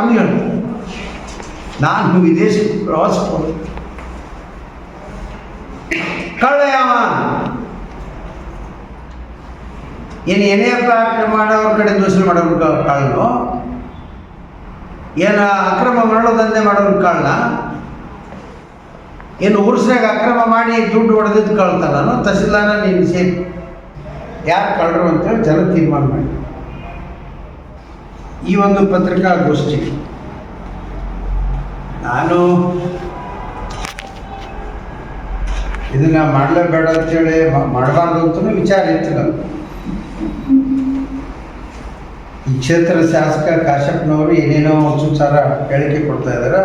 ನಮ್ಗೆ ಹೇಳ್ತಾರೆ ನಾನು ವಿದೇಶ ಪ್ರವಾಸ ಕಳ್ಳ ಯಾವ? ಏನು ಪ್ರಾರ್ಥನೆ ಮಾಡೋರ ಕಡೆ ದೂಷಣೆ ಮಾಡೋರು ಕ- ಕಳ್ಳನು ಏನು ಅಕ್ರಮ ಮರಳು ದಂಧೆ ಮಾಡೋರು ಕಳ್ಳ ಏನು ಊರ್ಸ್ನಾಗ ಅಕ್ರಮ ಮಾಡಿ ದುಡ್ಡು ಹೊಡೆದಿದ್ದು ಕಳ್ತಾನು? ತಹಸೀಲ್ದಾರ ನೀನು ಸೇರಿ. ಯಾರು ಕಳ್ಳರು ಅಂತೇಳಿ ಜನ ತೀರ್ಮಾನ ಮಾಡಿ. ಈ ಒಂದು ಪತ್ರಿಕಾಗೋಷ್ಠಿ ನಾನು ಇದನ್ನ ಮಾಡಲೇಬೇಡ ಅಂತೇಳಿ ಮಾಡಬಾರ್ದು ಅಂತಲೂ ವಿಚಾರ ಇತ್ತು ನಾನು ಈ ಕ್ಷೇತ್ರ ಶಾಸಕ ಕಾಶಪ್ಪನವರು ಏನೇನೋ ಸುಚಾರ ಹೇಳಿಕೆ ಕೊಡ್ತಾ ಇದ್ದಾರ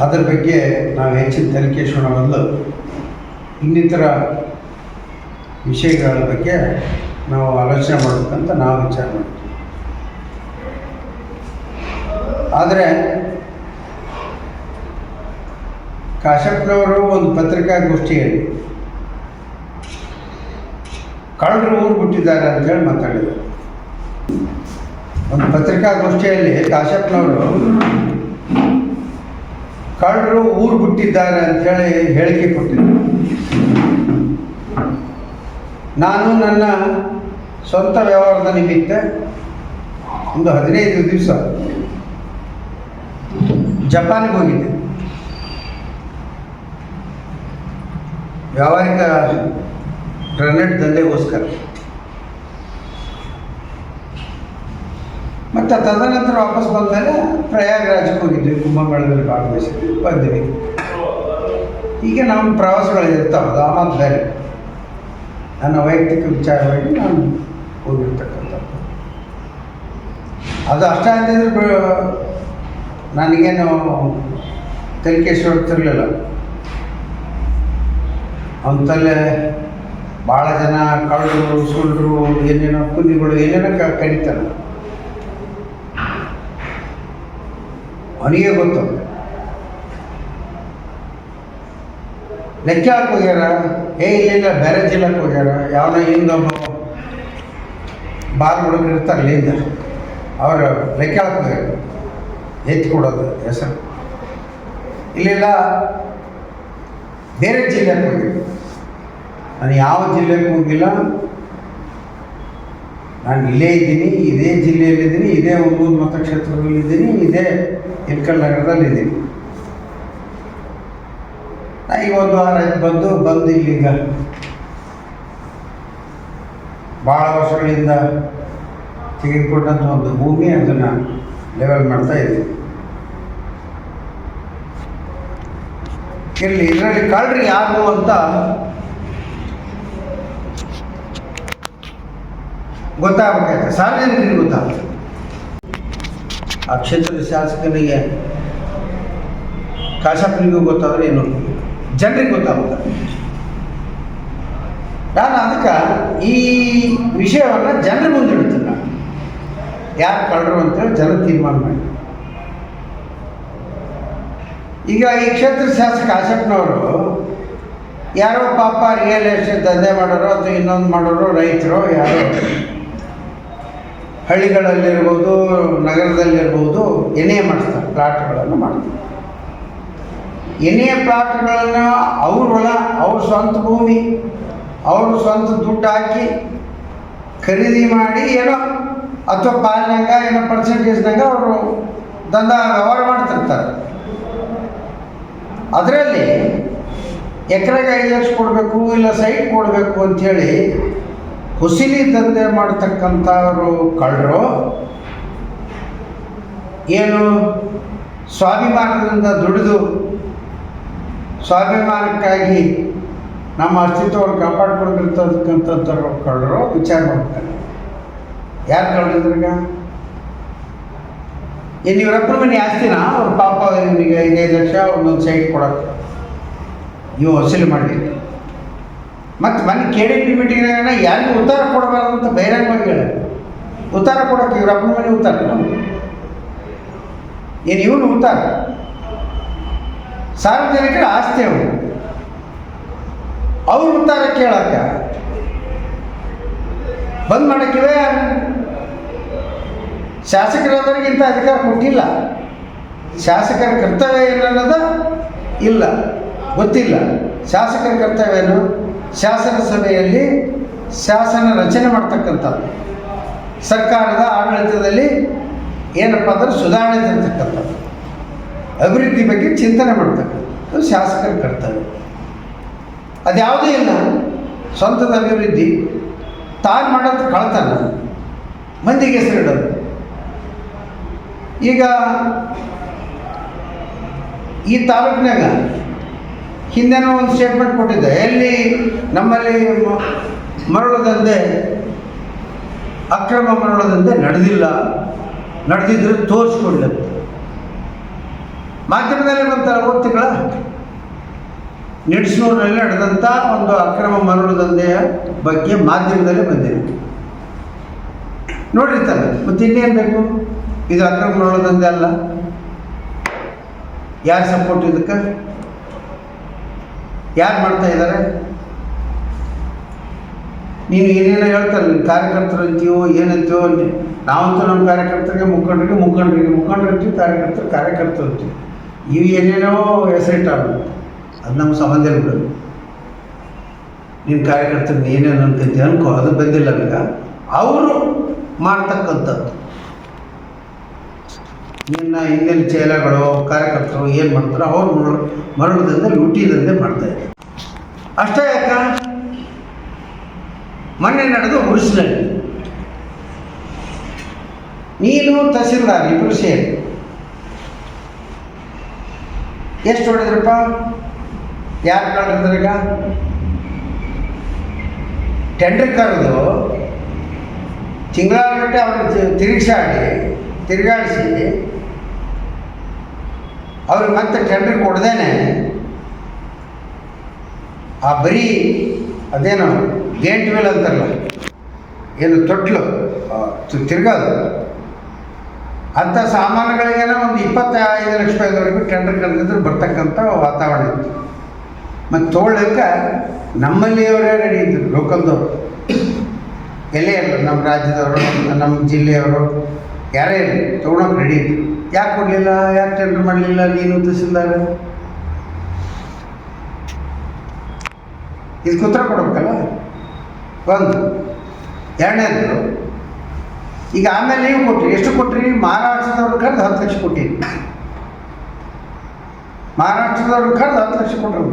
ಅದ್ರ ಬಗ್ಗೆ ನಾವು ಹೆಚ್ಚಿನ ತನಿಖೆ ಬದಲು ಇನ್ನಿತರ ವಿಷಯಗಳ ಬಗ್ಗೆ ನಾವು ಆಲೋಚನೆ ಮಾಡಬೇಕಂತ ನಾವು ವಿಚಾರ ಮಾಡ್ತೀವಿ. ಆದರೆ ಕಾಶಪ್ಪನವರು ಒಂದು ಪತ್ರಿಕಾಗೋಷ್ಠಿ ಹೇಳಿ. ಕಳ್ಳರು ಊರು ಬಿಟ್ಟಿದ್ದಾರೆ ಅಂತೇಳಿ ಮಾತಾಡಿದರು. ಒಂದು ಪತ್ರಿಕಾಗೋಷ್ಠಿಯಲ್ಲಿ ಕಾಶಪ್ಪನವರು ಕಳ್ಳರು ಊರು ಬಿಟ್ಟಿದ್ದಾರೆ ಅಂತೇಳಿ ಹೇಳಿಕೆ ಕೊಟ್ಟಿದ್ದರು ನಾನು ನನ್ನ ಸ್ವಂತ ವ್ಯವಹಾರದ ನಿಮಿತ್ತ ಒಂದು ಹದಿನೈದು ದಿವಸ. ಜಪಾನ್ಗೆ ಹೋಗಿದ್ದೆ. ವ್ಯಾವಹಾರಿಕ ಗ್ರನೇಡ್ ದಂಧೆಗೋಸ್ಕರ. ಮತ್ತು ತದನಂತರ ವಾಪಸ್ ಬಂದಮೇಲೆ ಪ್ರಯಾಗ್ರಾಜ್ಗೆ ಹೋಗಿದ್ವಿ, ಕುಂಭಮೇಳದಲ್ಲಿ ಭಾಗವಹಿಸಿದ್ವಿ, ಬಂದ್ವಿ. ಈಗ ನಮ್ಮ ಪ್ರವಾಸಗಳು ಇರ್ತಾವೆ ಅದು ಆಮದು ಬೇರೆ ನನ್ನ ವೈಯಕ್ತಿಕ ವಿಚಾರವಾಗಿ ನಾನು ಹೋಗಿರ್ತಕ್ಕಂಥದ್ದು. ಅದು ಅಷ್ಟ ಅಂತಂದ್ರೆ ನನಗೇನು ತನಿಖೆ ಹೊಡ್ತಿರ್ಲಿಲ್ಲ ಅಂತಲ್ಲೇ ಭಾಳ ಜನ ಕಳ್ಳರು ಸುಳ್ಳರು ಏನೇನೋ ಕುಂದಿಗಳು, ಏನೇನೋ ಕ ಕಡಿತಾರೆ ಅವನಿಗೆ ಗೊತ್ತು. ಲೆಕ್ಕ ಹೋಗ್ಯಾರ? ಏ, ಇಲ್ಲ ಬೇರೆ ಜಿಲ್ಲೆಗೆ ಹೋಗ್ಯಾರ. ಯಾವನೋ ಹಿಂದೊಬ್ಬ ಬಾರ್ ಹುಡುಗರು ಇರ್ತಾರೆ ಇಲ್ಲಿಂದ ಅವರು ಲೆಕ್ಕ ಹೋಗ್ಯಾರ. ಎತ್ತಿ ಕೊಡೋದು ಹೆಸರು ಇಲ್ಲೆಲ್ಲ ಬೇರೆ ಜಿಲ್ಲೆಗೆ ಹೋಗಿಲ್ಲ ನಾನು ಯಾವ ಜಿಲ್ಲೆಗೆ ಹೋಗಿಲ್ಲ. ನಾನು ಇಲ್ಲೇ ಇದ್ದೀನಿ, ಇದೇ ಜಿಲ್ಲೆಯಲ್ಲಿದ್ದೀನಿ, ಇದೇ ಒಂದೊಂದು ಮತಕ್ಷೇತ್ರದಲ್ಲಿದ್ದೀನಿ, ಇದೇ ಇಲ್ಕಲ್ ನಗರದಲ್ಲಿದ್ದೀನಿ. ನಾನು ಈಗ ಒಂದು ವಾರ ಬಂದು ಬಂದು ಇಲ್ಲಿಗ ಭಾಳ ವರ್ಷಗಳಿಂದ ತೆಗೆದುಕೊಂಡಂಥ ಒಂದು ಭೂಮಿ, ಅದನ್ನು ಲೆವೆಲ್ ಮಾಡ್ತಾ ಇದ್ದೀವಿ ಇಲ್ಲಿ ಇದರಲ್ಲಿ ಕಳ್ರಿ ಯಾರು ಅಂತ ಗೊತ್ತಾಗಬೇಕಾಯ್ತು. ಸಾರ್ವಜನಿಕರಿಗೆ ಗೊತ್ತಾಗ್ತದೆ ಆ ಕ್ಷೇತ್ರದ ಶಾಸಕನಿಗೆ ಕಾಶಪ್ಪನಿಗೂ ಗೊತ್ತಾದ್ರೆ ಏನು? ಜನರಿಗೆ ಗೊತ್ತಾಗುತ್ತೆ? ನಾನು ಅದಕ್ಕೆ ಈ ವಿಷಯವನ್ನು ಜನರ ಮುಂದೆ ಇಡ್ತೀನಿ ನಾನು ಯಾರು ಕಳ್ಳರು ಅಂತೇಳಿ ಜನ ತೀರ್ಮಾನ ಮಾಡಿ ಈಗ ಈ ಕ್ಷೇತ್ರ ಶಾಸಕ ಆಸಪ್ಪನವರು ಯಾರೋ ಪಾಪ ರಿಯಲ್ ಎಸ್ಟೇಟ್ ದಂಧೆ ಮಾಡೋರು ಅಥವಾ ಇನ್ನೊಂದು ಮಾಡೋರು ರೈತರು, ಯಾರೋ ಹಳ್ಳಿಗಳಲ್ಲಿರ್ಬೋದು, ನಗರದಲ್ಲಿರ್ಬೋದು ಎನೆ ಮಾಡಿಸ್ತಾರೆ, ಪ್ಲಾಟ್ಗಳನ್ನು ಮಾಡ್ತಾರೆ. ಎನೆ ಪ್ಲಾಟ್ಗಳನ್ನು ಅವ್ರ ಹೊಲ, ಅವ್ರ ಸ್ವಂತ ಭೂಮಿ, ಅವ್ರ ಸ್ವಂತ ದುಡ್ಡು ಹಾಕಿ ಖರೀದಿ ಮಾಡಿ ಏನೋ ಅಥವಾ ಪಾಲಿನಾಗ ಏನೋ ಪರ್ಸೆಂಟೇಜ್ನಾಗ ಅವರು ದಂಧ ವ್ಯವಹಾರ ಮಾಡ್ತಿರ್ತಾರೆ. ಅದರಲ್ಲಿ ಎಕರೆಗೆ ಐದು ಲಕ್ಷ ಕೊಡಬೇಕು ಇಲ್ಲ ಸೈಟ್ ಕೊಡಬೇಕು ಅಂಥೇಳಿ ಹುಸಿಲಿ ದಂಧೆ ಮಾಡ್ತಕ್ಕಂಥವರು ಕಳ್ಳರು. ಏನು ಸ್ವಾಭಿಮಾನದಿಂದ ದುಡಿದು ಸ್ವಾಭಿಮಾನಕ್ಕಾಗಿ ನಮ್ಮ ಅಸ್ತಿತ್ವವನ್ನು ಕಾಪಾಡ್ಕೊಂಡಿರ್ತಕ್ಕಂಥದ್ದು ಕಳ್ಳರು, ವಿಚಾರ ಮಾಡ್ತಾರೆ. ಯಾರು ಕಳ್ರಿದ್ರಾಗ ಏನು ಇವರಪ್ಪನ ಮನೆ ಆಸ್ತಿನ ಅವ್ರ ಪಾಪ ನಿಮಗೆ ಐದೈದು ಲಕ್ಷ, ಒಂದೊಂದು ಸೈಟ್ ಕೊಡೋಕ್ಕೆ ನೀವು ವಸೂಲಿ ಮಾಡಿ ಮತ್ತು ಮನೆ ಕೇಳಿ ಡಿ ಪಿ ಮೀಟಿಂಗ್ನಾಗ ಯಾರಿಗೂ ಉತ್ತರ ಕೊಡಬಾರ್ದು ಅಂತ ಬಹಿರಂಗವಾಗಿ ಹೇಳ. ಉತ್ತರ ಕೊಡೋಕೆ ಇವರಪ್ಪನ ಮನೆ ಉತ್ತರ ಏನು? ಇವನು ಉತ್ತರ? ಸಾರ್ವಜನಿಕರ ಆಸ್ತಿ ಅವರು. ಅವ್ರ ಉತ್ತಾರ ಕೇಳಕ್ಕ ಬಂದ್ ಮಾಡಕ್ಕಿವೆ ಶಾಸಕರಾದವರಿಗೆ ಇಂಥ ಅಧಿಕಾರ ಕೊಟ್ಟಿಲ್ಲ. ಶಾಸಕರ ಕರ್ತವ್ಯ ಏನನ್ನೋದು ಇಲ್ಲ, ಗೊತ್ತಿಲ್ಲ. ಶಾಸಕರ ಕರ್ತವ್ಯ ಏನು? ಶಾಸನ ಸಭೆಯಲ್ಲಿ ಶಾಸನ ರಚನೆ ಮಾಡ್ತಕ್ಕಂಥದ್ದು. ಸರ್ಕಾರದ ಆಡಳಿತದಲ್ಲಿ ಏನಪ್ಪ ಅಂದ್ರೆ ಸುಧಾರಣೆ ತರ್ತಕ್ಕಂಥದ್ದು. ಅಭಿವೃದ್ಧಿ ಬಗ್ಗೆ ಚಿಂತನೆ ಮಾಡ್ತಕ್ಕಂಥದ್ದು ಶಾಸಕರ ಕರ್ತವ್ಯ. ಅದ್ಯಾವುದೂ ಇಲ್ಲ. ಸ್ವಂತದ ಅಭಿವೃದ್ಧಿ. ತಾನು ಮಾಡೋದು ಕಳ್ತನ. ಮಂದಿಗೆ ಹೆಸರಿಡೋದು. ಈಗ ಈ ತಾಲೂಕಿನಾಗ ಹಿಂದೆನೋ ಒಂದು ಸ್ಟೇಟ್ಮೆಂಟ್ ಕೊಟ್ಟಿದ್ದೆ. ಎಲ್ಲಿ ನಮ್ಮಲ್ಲಿ ಮರಳು ದಂಧೆ ಅಕ್ರಮ ಮರಳು ನಡೆದಿಲ್ಲ. ನಡೆದಿದ್ರೆ ತೋರಿಸ್ಕೊಡ್ಲಿ ಮಾಧ್ಯಮದಲ್ಲಿ ಬಂತಲ್ಲ ಓದ್ತಿಗಳ ತಿಂಗಳ ನಿಡ್ಸ್ನೂರಿನಲ್ಲಿ ನಡೆದಂಥ ಒಂದು ಅಕ್ರಮ ಮರಳು ಬಗ್ಗೆ ಮಾಧ್ಯಮದಲ್ಲಿ ಬಂದಿದೆ. ನೋಡಿರ್ತಾರೆ ಮತ್ತೆ ಇನ್ನೇನು ಬೇಕು? ಇದು ಅಕ್ರಮ ಮಾಡೋದಂದೆ ಅಲ್ಲ? ಯಾರು ಸಪೋರ್ಟ್ ಇದಕ್ಕೆ? ಯಾರು ಮಾಡ್ತಾ ಇದ್ದಾರೆ? ನೀನು ಏನೇನೋ ಹೇಳ್ತಾರೆ ನೀನು ಕಾರ್ಯಕರ್ತರು ಅಂತೀವೋ ಏನಂತೀವೋ ಅಂತ ನಾವಂತೂ ನಮ್ಮ ಕಾರ್ಯಕರ್ತರಿಗೆ ಮುಖಂಡರಿಗೆ ಮುಖಂಡರಿಗೆ ಮುಖಂಡರು ಅಂತೀವಿ, ಕಾರ್ಯಕರ್ತರು ಕಾರ್ಯಕರ್ತರು ಅಂತೀವಿ. ಇವು ಏನೇನೋ ಹೆಸರಿಟ್ಟಾಗ ಅದು ನಮ್ಮ ಸಂಬಂಧ ಇಲ್ಲ ಬಿಡು. ನಿನ್ನ ಕಾರ್ಯಕರ್ತರು ಏನೇನು ಅನ್ಕೊಂತೀವಿ ಅನ್ಕೋ, ಅದು ಬಂದಿಲ್ಲ ಈಗ ಅವರು ಮಾಡ್ತಕ್ಕಂಥದ್ದು. ನಿನ್ನ ಹಿಂದಿನ ಚೇಲಗಳು ಕಾರ್ಯಕರ್ತರು ಏನು ಮಾಡ್ತಾರೆ? ಅವ್ರು ಮರಳು ಮರಳದಂತೆ, ಲೂಟಿದಂತೆ ಮಾಡ್ತಾರೆ ಅಷ್ಟೇ ಯಾಕ? ಮೊನ್ನೆ ನಡೆದು ಹುರುಸಿನಲ್ಲಿ ನೀನು ತಹಸೀಲ್ದಾರ್ ಇಬ್ಬರು ಸೇರಿ. ಎಷ್ಟು ಹೊಡೆದ್ರಪ್ಪ? ಯಾರು ಕಳೆದ್ರೀಗ ಟೆಂಡರ್ ಕರೆದು. ತಿಂಗಳಾಗಟ್ಟೆ ಅವ್ರನ್ನ ತಿರುಗಿಸಾಡಿ, ತಿರುಗಾಡಿಸಿ. ಅವ್ರಿಗೆ ಮತ್ತೆ ಟೆಂಡರ್ ಕೊಡ್ದೇನೆ. ಆ ಬರೀ ಅದೇನು ಗೇಟ್ ವೇಲ್ ಅಂತಾರಲ್ಲ, ಏನು ತೊಟ್ಲು ತಿರ್ಗದು. ಅಂಥ ಸಾಮಾನುಗಳಿಗೆಲ್ಲ ಒಂದು ಇಪ್ಪತ್ತೈದು ಲಕ್ಷ ರೂಪಾಯಿವರೆಗೂ ಟೆಂಡರ್ ಕರೆದಿದ್ರೆ ಬರ್ತಕ್ಕಂಥ ವಾತಾವರಣ ಇತ್ತು. ಮತ್ತು ತೊಗೊಳ್ಳೋಕೆ ನಮ್ಮಲ್ಲಿಯವರೇ ರೆಡಿ ಇದ್ದರು ಲೋಕಲ್ದವರು ಎಲ್ಲೇ ಇರಲಿ ನಮ್ಮ ರಾಜ್ಯದವರು, ನಮ್ಮ ಜಿಲ್ಲೆಯವರು, ಯಾರೇ ಇರಲಿ ತೊಗೊಳಕ್ಕೆ ರೆಡಿ ಇದ್ರು. ಯಾಕೆ ಕೊಡಲಿಲ್ಲ, ಯಾಕೆ ಟೆಂಡರ್ ಮಾಡಲಿಲ್ಲ, ನೀನು ತಹಸೀಲ್ದಾರ ಇದಕ್ಕೆ ಉತ್ತರ ಕೊಡ್ಬೇಕಲ್ಲ? ಒಂದು, ಎರಡನೇದು, ಈಗ ಆಮೇಲೆ ನೀವು ಕೊಟ್ಟಿರಿ ಎಷ್ಟು ಕೊಟ್ಟಿರಿ ಮಹಾರಾಷ್ಟ್ರದವ್ರ ಕರೆದು ಹತ್ತು ಲಕ್ಷ ಕೊಟ್ಟಿರಿ ಮಹಾರಾಷ್ಟ್ರದವ್ರ ಕರೆದು ಹತ್ತು ಲಕ್ಷ ಕೊಟ್ಟರು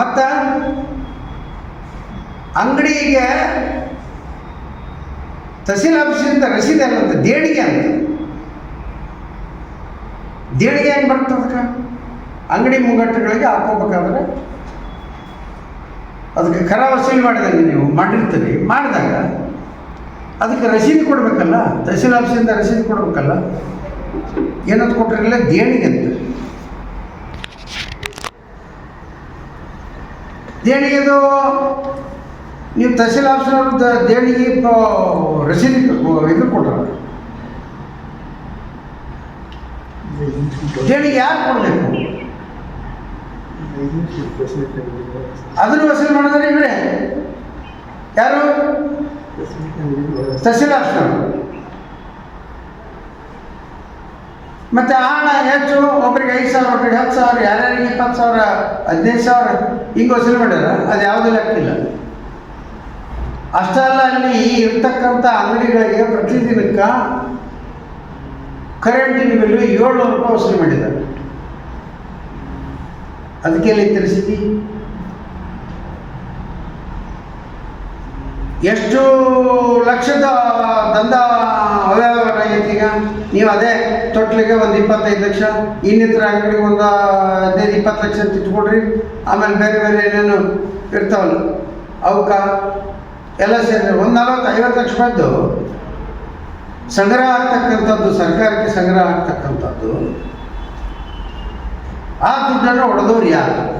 ಮತ್ತು ಅಂಗಡಿಗೆ ತಹಸೀಲ್ ರಸೀದಿ ಅಲ್ಲಂತ ದೇಣಿಗೆ ಅಂತ. ದೇಣಿಗೆ ಹೆಂಗೆ ಬರ್ತದೆ ಅದಕ್ಕೆ? ಅಂಗಡಿ ಮುಂಗಟ್ಟುಗಳಿಗೆ ಹಾಕೋಬೇಕಾದ್ರೆ ಅದಕ್ಕೆ ಕರ ವಸೂಲಿ ಮಾಡಿದಂಗೆ ನೀವು ಮಾಡಿರ್ತೀರಿ. ಮಾಡಿದಾಗ ಅದಕ್ಕೆ ರಸೀದಿ ಕೊಡಬೇಕಲ್ಲ? ತಹಸೀಲ್ ರಸೀದಿ ಕೊಡಬೇಕಲ್ಲ? ಏನಂತ ಕೊಟ್ಟಿರಲಿಲ್ಲ ದೇಣಿಗೆ ಅಂತ. ದೇಣಿಗೆದು ನೀವು ತಹಸೀಲ್ ಆಫೀಸರ್ ದೇಣಿಗೆ ರಸೀದಿ ಇದು ಕೊಟ್ರ ದೇಣಿಗೆ ಯಾರು ಕೊಡಬೇಕು? ಅದನ್ನು ವಸೂಲಿ ಮಾಡಿದ್ರೆ ಇವರೇ. ಯಾರು? ತಹಸೀಲ್ ಆಫೀಸರ್. ಮತ್ತು ಹಣ ಹೆಚ್ಚು ಒಬ್ಬರಿಗೆ ಐದು ಸಾವಿರ ಒಬ್ಬರಿಗೆ ಹತ್ತು ಸಾವಿರ, ಯಾರ್ಯಾರಿಗೆ ಇಪ್ಪತ್ತು ಸಾವಿರ, ಹದಿನೈದು ಸಾವಿರ, ಹಿಂಗೆ ವಸೂಲಿ ಮಾಡ್ಯಾರ? ಅದು ಯಾವುದೂ ಲೆಕ್ಕಿಲ್ಲ ಅಷ್ಟೇ ಅಲ್ಲ, ಅಲ್ಲಿ ಇರ್ತಕ್ಕಂಥ ಅಂಗಡಿಗಳಿಗೆ ಪ್ರತಿದಿನಕ್ಕೆ ಕರೆಂಟಿನ ಬಿಲ್ಲು ಏಳ್ನೂರು ರೂಪಾಯಿ ವಸೂಲಿ ಮಾಡಿದ್ದಾರೆ. ಅದಕ್ಕೆ ಎಲ್ಲಿ ತಿಳಿಸಿದ್ವಿ ಎಷ್ಟು ಲಕ್ಷದ ದಂಧ ಅವ್ಯವಹಾರ ಈಗ? ನೀವು ಅದೇ ತೊಟ್ಲಿಗೆ ಒಂದು ಇಪ್ಪತ್ತೈದು ಲಕ್ಷ, ಇನ್ನಿತರ ಅಂಗಡಿಗೆ ಒಂದು ಹದಿನೈದು, ಇಪ್ಪತ್ತು ಲಕ್ಷ ಅಂತ ಇಟ್ಕೊಡ್ರಿ ಆಮೇಲೆ ಬೇರೆ ಬೇರೆ ಏನೇನು ಇರ್ತಾವಲ್ಲ. ಅವಕ್ಕ ಎಲ್ಲ ಸೇರಿ ಒಂದು ನಲವತ್ತು ಐವತ್ತು ಲಕ್ಷ ರೂಪಾಯಿದ್ದು ಸಂಗ್ರಹ ಆಗ್ತಕ್ಕಂಥದ್ದು, ಸರ್ಕಾರಕ್ಕೆ ಸಂಗ್ರಹ ಆಗ್ತಕ್ಕಂಥದ್ದು. ಆ ದುಡ್ಡನ್ನು ಹೊಡೆದವ್ರು ಯಾರು?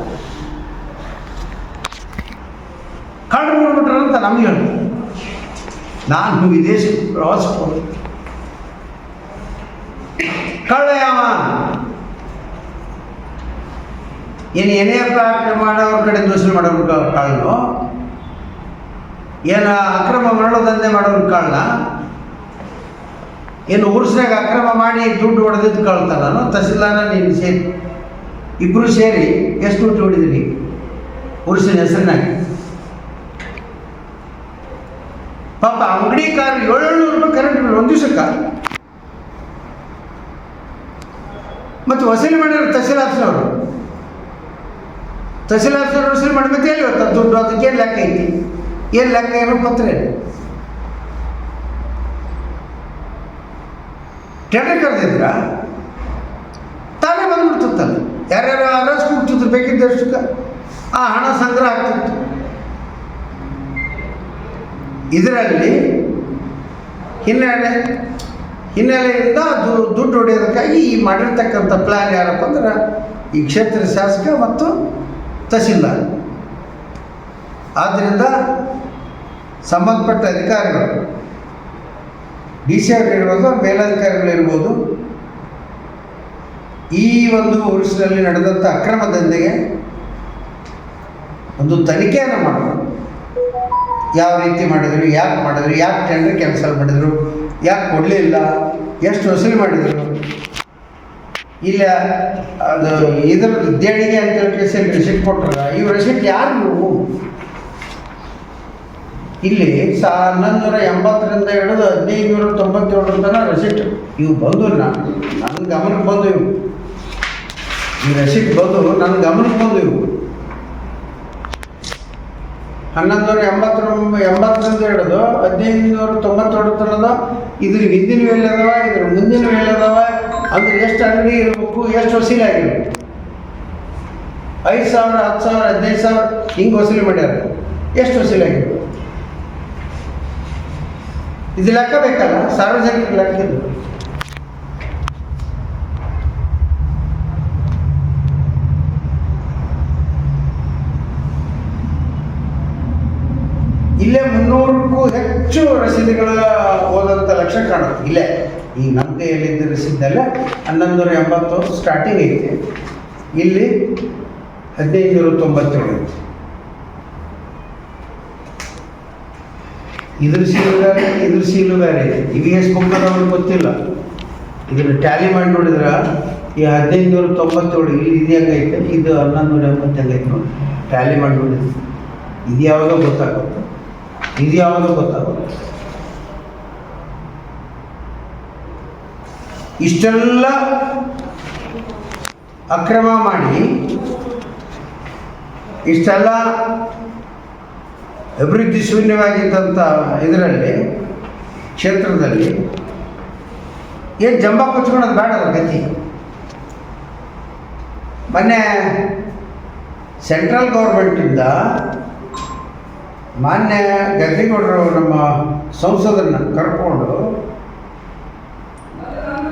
ಕಳ್ಳರು ಮಾಡ್ಬಿಟ್ರು ಅಂತ ನಮಗೆ ಹೇಳಿ. ನಾನು ವಿದೇಶಕ್ಕೆ ಪ್ರವಾಸ ಕಳ್ಳ ಯಾವ? ಏನು ಏನೇ ಪ್ಲಾಟ್ ಮಾಡೋರ ಕಡೆ ದೋಷಣೆ ಮಾಡೋರು ಕ- ಕಳ್ಳನು ಏನು ಅಕ್ರಮ ಮರಳು ದಂಧೆ ಮಾಡೋರು ಏನು ಊರ್ಸ್ನಾಗ ಅಕ್ರಮ ಮಾಡಿ ದುಡ್ಡು ಹೊಡೆದಿದ್ದು ಕಳ್ತಾನೋ? ತಹಸೀಲ್ದಾರ ನೀನು ಸೇರಿ ಇಬ್ರು ಸೇರಿ ಎಷ್ಟು ದುಡ್ಡು ಹೊಡಿದ್ರಿ? ಉರ್ಸಿನ ಹೆಸರಿನಾಗ ಪಾಪ ಅಂಗಡಿ ಕಾರ್ ಏಳ್ನೂರು ರೂಪಾಯಿ ಕರೆಂಟ್ ಬಿಲ್ ಒಂದು ದಿವಸಕ್ಕೆ. ಮತ್ತು ವಸೂಲಿ ಮಾಡಿದ್ರು ತಹಸೀಲ್ ಆಫೀಸ್ನವರು? ತಹಸೀಲ್ ಆಫೀಸ್ನವರು ವಸೂಲಿ ಮಾಡಿ ಮತ್ತೆ ಎಲ್ಲಿ ದುಡ್ಡು ಅದಕ್ಕೆ ಲೆಕ್ಕ ಐತಿ? ಏನು ಲೆಕ್ಕ ಏನೋ ಪತ್ರ ಹೇಳಿ ಟೆಂಡರ್ ಕರೆದಿದ್ರ? ತಾನೇ ಬಂದ್ಬಿಡ್ತಲ್ಲ ಯಾರ್ಯಾರು ಅರಸ್ ಬೇಕಿದ್ದ ಬೇಕಿದ್ದಷ್ಟಕ್ಕೆ ಆ ಹಣ ಸಂಗ್ರಹ ಆಗ್ತಿತ್ತು. ಇದರಲ್ಲಿ ಹಿನ್ನೆಲೆ, ಹಿನ್ನೆಲೆಯಿಂದ ದು, ದುಡ್ಡು ಹೊಡೆಯೋದಕ್ಕಾಗಿ ಈ ಮಾಡಿರ್ತಕ್ಕಂಥ ಪ್ಲ್ಯಾನ್ ಯಾರಪ್ಪ ಅಂದ್ರೆ ಈ ಕ್ಷೇತ್ರ ಶಾಸಕ ಮತ್ತು ತಹಸೀಲ್ದಾರ್. ಆದ್ದರಿಂದ ಸಂಬಂಧಪಟ್ಟ ಅಧಿಕಾರಿಗಳು. ಡಿ ಸಿ ಅವರು ಇರ್ಬೋದು ಮೇಲಧಿಕಾರಿಗಳು ಇರ್ಬೋದು. ಈ ಒಂದು ವರ್ಷದಲ್ಲಿ ನಡೆದಂಥ ಅಕ್ರಮ ದಂಧೆಗೆ ಒಂದು ತನಿಖೆಯನ್ನು ಮಾಡಬೇಕು ಯಾವ ರೀತಿ ಮಾಡಿದ್ರು, ಯಾಕೆ ಮಾಡಿದ್ರು, ಯಾಕೆ ಟೆಂಡರ್ ಕ್ಯಾನ್ಸಲ್ ಮಾಡಿದರು, ಯಾಕೆ ಕೊಡಲಿಲ್ಲ ಎಷ್ಟು ವಸೂಲಿ ಮಾಡಿದರು. ಇಲ್ಲ, ಅದು ಇದ್ರ ದೇಣಿಗೆ ಅಂತ ಹೇಳಿ ರೆಸಿಪ್ಟ್ ಕೊಟ್ಟರ ಈ ರೆಸಿಪ್ಟ್ ಯಾರು? ಇಲ್ಲಿ ಸಾ ಹನ್ನೊಂದು ಎಂಬತ್ತರಿಂದ ಹಿಡಿದು ಹದಿನೈದು ನೂರ ತೊಂಬತ್ತೇಳರ ತನಕ ರೆಸಿಪ್ಟ್ ಇವು ಬಂದು ನಾನು ನನ್ನ ಗಮನಕ್ಕೆ ಬಂದು ಇವು. ಈ ರೆಸಿಪ್ಟ್ ಬಂದು ನನ್ನ ಗಮನಕ್ಕೆ ಬಂದು ಇವು. ಹನ್ನೊಂದು ನೂರ ಎಂಬತ್ತರ, ಎಂಬತ್ತರಿಂದ ಹಿಡಿದು ಹದಿನೈದು ನೂರ ತೊಂಬತ್ತೇಳು ತನಕ ಇದ್ರ ಹಿಂದಿನ ವೇಳೆ ಅದಾವ, ಇದ್ರ ಮುಂದಿನ ವೇಳೆ ಅದಾವ, ಅಂದ್ರೆ ಎಷ್ಟು ಅಂಗಡಿ ಇರಬೇಕು, ಎಷ್ಟು ವಸೂಲಿ ಆಗಿರ್ಬೇಕು. ಐದು ಸಾವಿರ, ಹತ್ತು ಸಾವಿರ, ಹದಿನೈದು ಸಾವಿರ ಹಿಂಗೆ ವಸೂಲಿ ಮಾಡ್ಯಾರ. ಎಷ್ಟು ವಸೂಲಿ ಆಗಿರ್ಬೇಕು? ಇದು ಲೆಕ್ಕ ಬೇಕಲ್ಲ? ಸಾರ್ವಜನಿಕ ಲೆಕ್ಕ ಇದು. ಇಲ್ಲೇ ಮುನ್ನೂರಕ್ಕೂ ಹೆಚ್ಚು ರಸೀದಿಗಳ ಹೋದಂಥ ಲಕ್ಷ ಕಾಣುತ್ತೆ. ಇಲ್ಲೇ. ಈ ನಮ್ಮ ಕೈಯಲ್ಲಿದ್ದ ಹನ್ನೊಂದು ನೂರ ಎಂಬತ್ತು ಸ್ಟಾರ್ಟಿಂಗ್ ಐತೆ. ಇಲ್ಲಿ ಹದಿನೈದು ನೂರ ತೊಂಬತ್ತೇಳು ಐತೆ. ಇದ್ರ ಸೀಲು ಬೇರೆ, ಇದ್ರ ಸೀಲು ಬೇರೆ. ಇವು ಎಷ್ಟು ಬುಕ್ ಅವ್ರಿಗೆ ಗೊತ್ತಿಲ್ಲ. ಇದನ್ನು ಟ್ಯಾಲಿ ಮಾಡಿ ನೋಡಿದ್ರೆ, ಈ ಹದಿನೈದು ನೂರ ತೊಂಬತ್ತೇಳು ಇಲ್ಲಿ ಇದು ಹೆಂಗೈತೆ ಇದು ಹನ್ನೊಂದು ನೂರ ಎಂಬತ್ತು ಹೆಂಗೈತೆ ನೋಡಿ. ಟ್ಯಾಲಿ ಮಾಡಿ ನೋಡಿದ್ರೆ. ಇದು ಯಾವಾಗ ಗೊತ್ತಾಗುತ್ತೆ? ಇದು ಯಾವಾಗ ಗೊತ್ತಾಗುತ್ತೆ? ಇಷ್ಟೆಲ್ಲ ಅಕ್ರಮ ಮಾಡಿ, ಇಷ್ಟೆಲ್ಲ ಅಭಿವೃದ್ಧಿ ಶೂನ್ಯವಾಗಿದ್ದಂಥ ಇದರಲ್ಲಿ, ಕ್ಷೇತ್ರದಲ್ಲಿ, ಏನು ಜಂಬ ಕೊಚ್ಕೊಳ್ಳೋದು ಬೇಡ ಗತಿ. ಮೊನ್ನೆ ಸೆಂಟ್ರಲ್ ಗೌರ್ಮೆಂಟಿಂದ ಮಾನ್ಯ ಗದ್ದಿಗೌಡರು ನಮ್ಮ ಸಂಸದರನ್ನ ಕರ್ಕೊಂಡು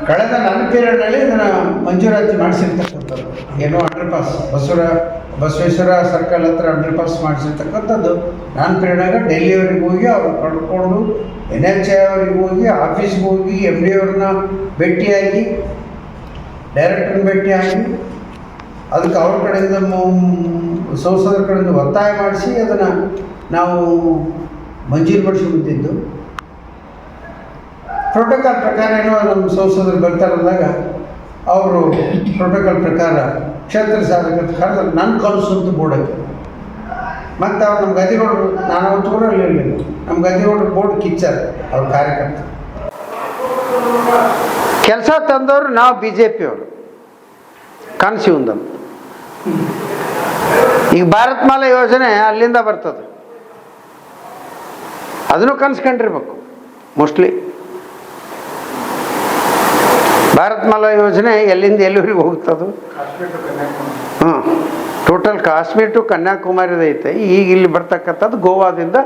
ಕಳೆದ ನನ್ನ ಪೀರಿಯಡ್ನಲ್ಲಿ ಇದನ್ನು ಮಂಜೂರಾತಿ ಮಾಡಿಸಿರ್ತಕ್ಕಂಥದ್ದು. ಏನೋ ಅಂಡರ್ ಪಾಸ್ ಬಸವರ, ಬಸವೇಶ್ವರ ಸರ್ಕಲ್ ಹತ್ರ ಅಂಡರ್ ಪಾಸ್ ಮಾಡಿಸಿರ್ತಕ್ಕಂಥದ್ದು. ನನ್ನ ಪೀರಿಯಡ್ನಾಗ ಡೆಲ್ಲಿಯವ್ರಿಗೆ ಹೋಗಿ ಅವ್ರು ಕರ್ಕೊಂಡು ಎನ್ ಎಚ್ ಐ ಅವ್ರಿಗೆ ಹೋಗಿ ಆಫೀಸ್ಗೆ ಹೋಗಿ ಎಂ ಡಿ ಅವ್ರನ್ನ ಭೇಟಿಯಾಗಿ ಡೈರೆಕ್ಟರ್ನ ಭೇಟಿಯಾಗಿ, ಅದಕ್ಕೆ ಅವ್ರ ಕಡೆಯಿಂದ ಸಂಸದರ ಕಡೆಯಿಂದ ಒತ್ತಾಯ ಮಾಡಿಸಿ ಅದನ್ನು ನಾವು ಮಂಜೂರು ಮಾಡಿಸಿಬಿಟ್ಟಿದ್ದು ಪ್ರೋಟೋಕಾಲ್ ಪ್ರಕಾರ ಏನೋ ನಮ್ಮ ಸಂಸದರು ಬರ್ತಾರಂದಾಗ ಅವರು ಪ್ರೋಟೋಕಾಲ್ ಪ್ರಕಾರ ಕ್ಷೇತ್ರ ಸಾಧಕ ಕರೆದ್ರೆ ನನ್ನ ಕನಸು ಅಂತ ಬೋರ್ಡಕ್ಕೆ ಮತ್ತು ಅವ್ರು ನಮ್ಮ ಗದಿಗೌಡರು ನಾನು ಅವತ್ತು ಊರಲ್ಲಿ ಇರಲಿಲ್ಲ. ನಮ್ಮ ಗದಿಗೌಡರು ಬೋರ್ಡ್ ಕಿಚ್ಚಾರ ಅವ್ರ ಕಾರ್ಯಕರ್ತ. ಕೆಲಸ ತಂದವರು ನಾವು ಬಿ ಜೆ ಪಿಯವರು ಕನಸಿ ಇವಂದಂತ ಈಗ ಭಾರತ್ ಮಾಲಾ ಯೋಜನೆ ಅಲ್ಲಿಂದ ಬರ್ತದೆ. ಅದನ್ನು ಕನ್ಸ್ಕೊಂಡಿರ್ಬೇಕು ಮೋಸ್ಟ್ಲಿ ಭಾರತ್ ಮಾಲಾ ಯೋಜನೆ ಎಲ್ಲಿಂದ ಎಲ್ಲಿವರೆಗೆ ಹೋಗ್ತದು? ಹಾಂ ಟೋಟಲ್ ಕಾಶ್ಮೀರ್ ಟು ಕನ್ಯಾಕುಮಾರಿದೈತೆ ಈಗ ಇಲ್ಲಿ ಬರ್ತಕ್ಕಂಥದ್ದು ಗೋವಾದಿಂದ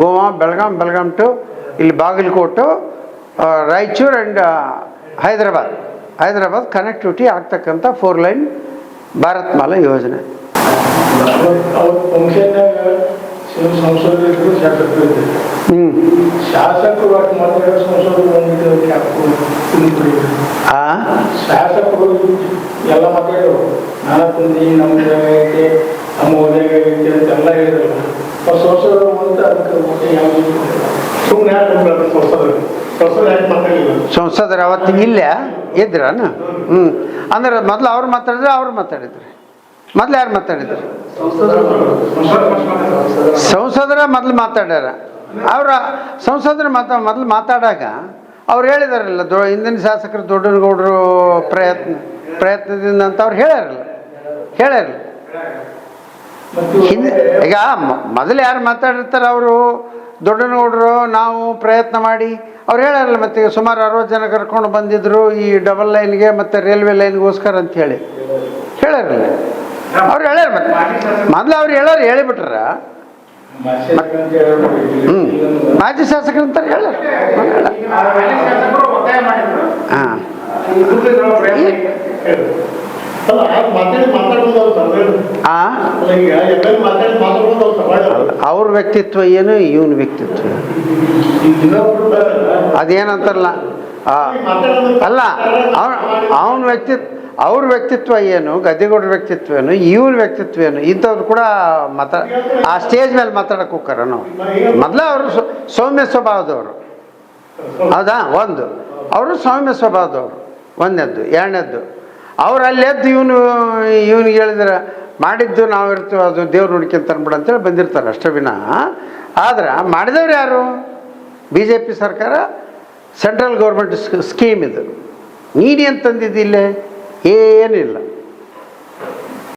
ಗೋವಾ, ಬೆಳಗಾಂ ಬೆಳಗಾಂ ಟು ಇಲ್ಲಿ ಬಾಗಲಕೋಟು ರಾಯಚೂರು ಆ್ಯಂಡ್ ಹೈದರಾಬಾದ್. ಹೈದರಾಬಾದ್ ಕನೆಕ್ಟಿವಿಟಿ ಆಗ್ತಕ್ಕಂಥ ಫೋರ್ ಲೈನ್ ಭಾರತ್ ಮಾಲಾ ಯೋಜನೆ. ಸಂಸದರು ಶಾಸಕರು ಶಾಸಕರು ಮಾತಾಡೋ ಸಂಸದರು ಬಂದಿದ್ದು ಕ್ಯಾಪು ತುಂಬಿದ್ರು ಆ? ಶಾಸಕರು ಎಲ್ಲ ಮಾತಾಡೋರು ನಾನು ಕುಂದಿ ನಮ್ಮ ಸಂಸದರು ಅಂತ ಅದಕ್ಕೆ ಯಾವುದು ಸುಮ್ಮನೆ ಯಾಕೆ ಸಂಸದರು? ಸಂಸದರು ಅವತ್ತು ಇಲ್ಲ ಇದ್ರನ? ಹ್ಞೂ ಅಂದ್ರೆ ಮೊದ್ಲು ಅವ್ರು ಮಾತಾಡಿದ್ರೆ ಅವ್ರು ಮಾತಾಡಿದ್ರು. ಮೊದಲು ಯಾರು ಮಾತಾಡಿದ್ರು? ಸಂಸದರ ಮೊದಲು ಮಾತಾಡ್ಯಾರ. ಅವರ ಸಂಸದರ ಮಾತಾ ಮೊದಲು ಮಾತಾಡಾಗ ಅವ್ರು ಹೇಳಿದಾರಲ್ಲ, ದೊ ಹಿಂದಿನ ಶಾಸಕರು ದೊಡ್ಡನಗೌಡರು ಪ್ರಯತ್ನ, ಪ್ರಯತ್ನದಿಂದ ಅಂತ ಅವ್ರು ಹೇಳ್ಯಾರಲ್ಲ. ಹೇಳ್ಯಾರಲ್ಲ. ಹಿಂದೆ ಈಗ ಮೊದಲು ಯಾರು ಮಾತಾಡಿರ್ತಾರೆ ಅವರು? ದೊಡ್ಡನಗೌಡರು, ನಾವು ಪ್ರಯತ್ನ ಮಾಡಿ. ಅವ್ರು ಹೇಳಾರಲ್ಲ ಮತ್ತೆ ಸುಮಾರು ಅರವತ್ತು ಜನ ಕರ್ಕೊಂಡು ಬಂದಿದ್ರು ಈ ಡಬಲ್ ಲೈನ್ಗೆ ಮತ್ತು ರೈಲ್ವೆ ಲೈನ್ಗೋಸ್ಕರ ಅಂತ ಹೇಳಿ. ಹೇಳ್ಯಾರಲ್ಲ. ಅವ್ರು ಹೇಳ್ಯಾರ ಮತ್ತೆ. ಮೊದಲು ಅವ್ರು ಹೇಳೋರು ಹೇಳಿಬಿಟ್ರ. ಹ್ಞೂ ಮಾಜಿ ಶಾಸಕರು ಅಂತಾರೆ ಹೇಳ್ಯಾರ. ಹಾಂ. ಅವ್ರು ವ್ಯಕ್ತಿತ್ವ ಏನು, ಇವನ ವ್ಯಕ್ತಿತ್ವ. ಅದೇನಂತಾರಲ್ಲ? ಅಲ್ಲ, ಅವನ ಅವನ ವ್ಯಕ್ತಿತ್ವ ಅವ್ರ ವ್ಯಕ್ತಿತ್ವ ಏನು, ಗದ್ದೆಗೌಡ್ರ ವ್ಯಕ್ತಿತ್ವ ಏನು, ಇವ್ರ ವ್ಯಕ್ತಿತ್ವ ಏನು, ಇಂಥವ್ರು ಕೂಡ ಮಾತಾ, ಆ ಸ್ಟೇಜ್ ಮೇಲೆ ಮಾತಾಡಕ್ಕೆ ಹೋಗ್ತಾರ ನಾವು. ಮೊದಲೇ ಅವರು ಸೌಮ್ಯ ಸ್ವಭಾವದವರು. ಹೌದಾ? ಒಂದು. ಅವರು ಸೌಮ್ಯ ಸ್ವಭಾವದವರು. ಒಂದನೇದ್ದು. ಎರಡನೇದ್ದು. ಅವ್ರು ಅಲ್ಲೆದ್ದು ಇವನು, ಇವನಿಗೆ ಹೇಳಿದ್ರೆ, ಮಾಡಿದ್ದು ನಾವು ಇರ್ತೀವಿ, ಅದು ದೇವ್ರು ನೋಡ್ಕೊಂತ ಅನ್ಬಿಡ ಅಂತೇಳಿ ಬಂದಿರ್ತಾರೆ ಅಷ್ಟೇ ವಿನ. ಆದ್ರೆ ಮಾಡಿದವ್ರು ಯಾರು? ಬಿ ಜೆ ಪಿ ಸರ್ಕಾರ, ಸೆಂಟ್ರಲ್ ಗೌರ್ಮೆಂಟ್ ಸ್ಕೀಮ್ ಇದು. ನೀನೇನು ತಂದಿದ್ದಿಲ್ಲೇ ಏನಿಲ್ಲ.